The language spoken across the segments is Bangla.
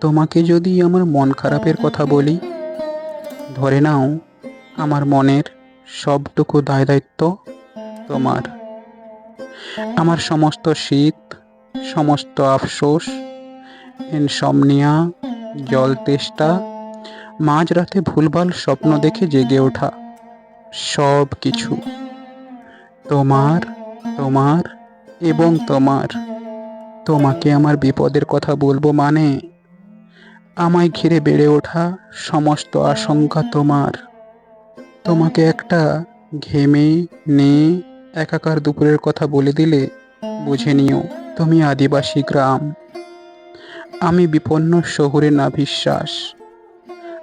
তোমাকে যদি আমার মন খারাপের কথা বলি, ধরে নাও আমার মনের সবটুকু দায় দায়িত্ব তোমার। আমার সমস্ত শীত, সমস্ত আফসোস ইনসমনিয়া জল তেষ্টা, মাঝরাতে ভুলভাল স্বপ্ন দেখে জেগে ওঠা সব কিছু তোমার তোমার এবং তোমার। তোমাকে আমার বিপদের কথা বলব মানে? আমায় ঘিরে বেড়ে ওঠা সমস্ত আশঙ্কা তোমার। তোমাকে একটা ঘেমে নে একাকার দুপুরের কথা বলে দিলে বুঝে নিও, তুমি আদিবাসী গ্রাম। আমি বিপন্ন শহুরে না বিশ্বাস।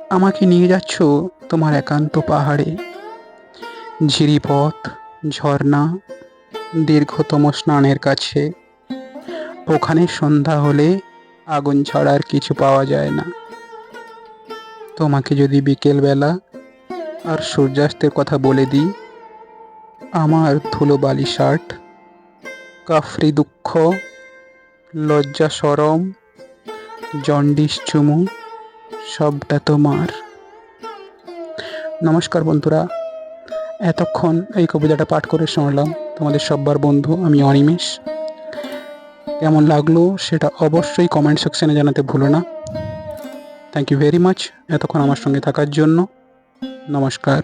আমাকে নিয়ে যাচ্ছ তোমার একান্ত পাহাড়ে। ঝিরিপথ, ঝর্ণা, দীর্ঘতম স্নানের কাছে। ওখানে সন্ধ্যা হলে আগুন ছাড়া আর কিছু পাওয়া যায় না। তোমাকে যদি বিকেলবেলা আর সূর্যাস্তের কথা বলে দিই, আমার ধুলো বালি শার্ট, কাফরি দুঃখ, লজ্জা সরম, জন্ডিস চুমু সবটা তোমার নমস্কার বন্ধুরা, এতক্ষণ এই কবিতাটা পাঠ করে শুনলাম তোমাদের সব্বার বন্ধু আমি অনিমেষ। কেমন লাগল সেটা অবশ্যই কমেন্ট সেকশানে জানাতে ভুলো না। থ্যাংক ইউ ভেরি মাচ এতক্ষণ আমার সঙ্গে থাকার জন্য। নমস্কার।